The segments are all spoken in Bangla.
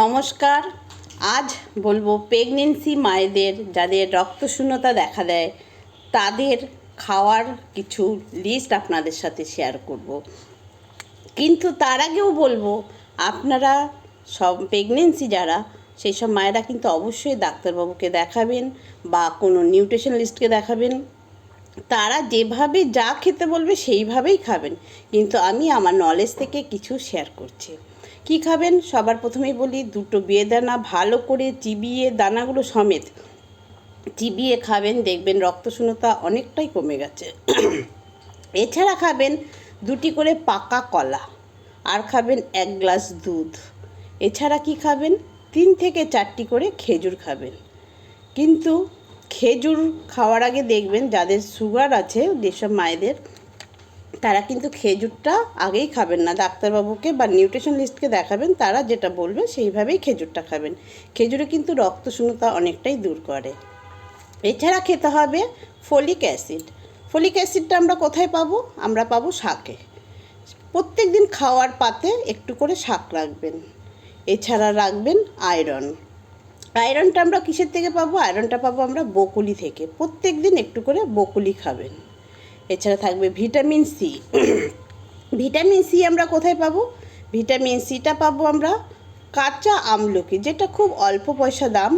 নমস্কার। আজ বলব প্রেগনেন্সি মায়েদের যাদের রক্তশূন্যতা দেখা দেয়, তাদের খাওয়ার কিছু লিস্ট আপনাদের সাথে শেয়ার করব। কিন্তু তার আগেও বলব, আপনারা সব প্রেগনেন্সি যারা সেই সব মায়েরা কিন্তু অবশ্যই ডাক্তারবাবুকে দেখাবেন বা কোনো নিউট্রিশন লিস্টকে দেখাবেন। তারা যেভাবে যা খেতে বলবে সেইভাবেই খাবেন। কিন্তু আমি আমার নলেজ থেকে কিছু শেয়ার করছি। কি খাবেন? সবার প্রথমেই বলি দুটো বিয়ে দানা ভালো করে চিবিয়ে দানাগুলো সমেত চিবিয়ে খাবেন। দেখবেন রক্তশূন্যতা অনেকটাই কমে গেছে। এছাড়া খাবেন দুটি করে পাকা কলা আর খাবেন এক গ্লাস দুধ। এছাড়া কি খাবেন? তিন থেকে চারটি করে খেজুর খাবেন। কিন্তু খেজুর খাওয়ার আগে দেখবেন যাদের সুগার আছে, যেসব মায়েদের তারা কিন্তু খেজুরটা আগেই খাবেন না। ডাক্তারবাবুকে বা নিউট্রিশন লিস্টকে দেখাবেন, তারা যেটা বলবে সেইভাবেই খেজুরটা খাবেন। খেজুরে কিন্তু রক্তশূন্যতা অনেকটাই দূর করে। এছাড়া খেতে হবে ফলিক অ্যাসিড ফলিক অ্যাসিডটা আমরা কোথায় পাবো? আমরা পাবো শাকে। প্রত্যেক দিন খাওয়ার পাতে একটু করে শাক রাখবেন। এছাড়া রাখবেন আয়রন আয়রনটা আমরা কিসের থেকে পাবো? আয়রনটা পাবো আমরা বকুলি থেকে। প্রত্যেক দিন একটু করে বকুলি খাবেন। এছাড়া থাকবে ভিটামিন সি ভিটামিন সি আমরা কোথায় পাবো? ভিটামিন সিটা পাবো আমরা কাঁচা আমলকি, যেটা খুব অল্প পয়সা দাম।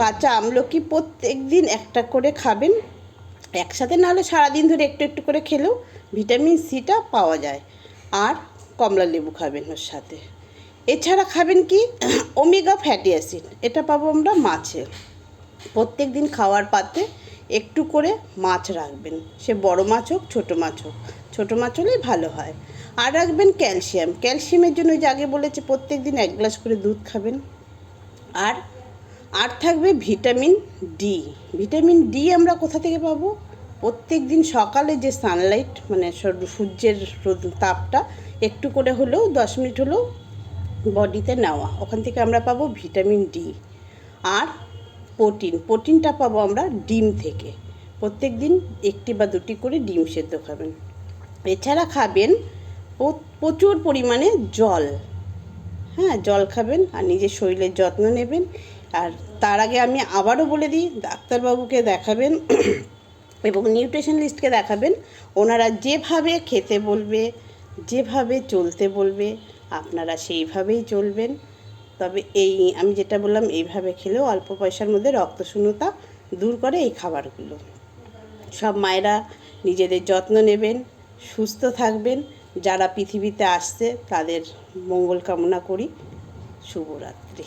কাঁচা আমলকি প্রত্যেক দিন একটা করে খাবেন। একসাথে নাহলে সারাদিন ধরে একটু একটু করে খেলেও ভিটামিন সিটা পাওয়া যায়। আর কমলা লেবু খাবেন ওর সাথে। এছাড়া খাবেন কি? ওমেগা ফ্যাটি অ্যাসিড এটা পাবো আমরা মাছে। প্রত্যেক দিন খাওয়ার পাতে একটু করে মাছ রাখবেন। সে বড় মাছ হোক, ছোটো মাছ হোক। ছোটো মাছ হলেই ভালো হয়। আর রাখবেন ক্যালসিয়াম। ক্যালসিয়ামের জন্য যে আগে বলেছে প্রত্যেক দিন এক গ্লাস করে দুধ খাবেন। আর আর থাকবে ভিটামিন ডি ভিটামিন ডি আমরা কোথা থেকে পাবো? প্রত্যেক দিন সকালে যে সানলাইট মানে সূর- সূর্যের তাপটা, একটু করে হলেও দশ মিনিট হলেও বডিতে নেওয়া। ওখান থেকে আমরা পাবো ভিটামিন ডি আর প্রোটিন, প্রোটিনটা পাবো আমরা ডিম থেকে। প্রত্যেক দিন একটি বা দুটি করে ডিম সেদ্ধ খাবেন। এছাড়া খাবেন প্রচুর পরিমাণে জল। হ্যাঁ জল খাবেন আর নিজের শরীরের যত্ন নেবেন। আর তার আগে আমি আবারও বলে দিই, ডাক্তারবাবুকে দেখাবেন এবং নিউট্রিশন লিস্টকে দেখাবেন। ওনারা যেভাবে খেতে বলবে, যেভাবে চলতে বলবে, আপনারা সেইভাবেই চলবেন। তবে এই, আমি যেটা বললাম, এইভাবে খেলেও অল্প পয়সার মধ্যে রক্তশূন্যতা দূর করে এই খাবারগুলো। সব মায়েরা নিজেদের যত্ন নেবেন, সুস্থ থাকবেন। যারা পৃথিবীতে আসছে, তাদের মঙ্গল কামনা করি। শুভরাত্রি।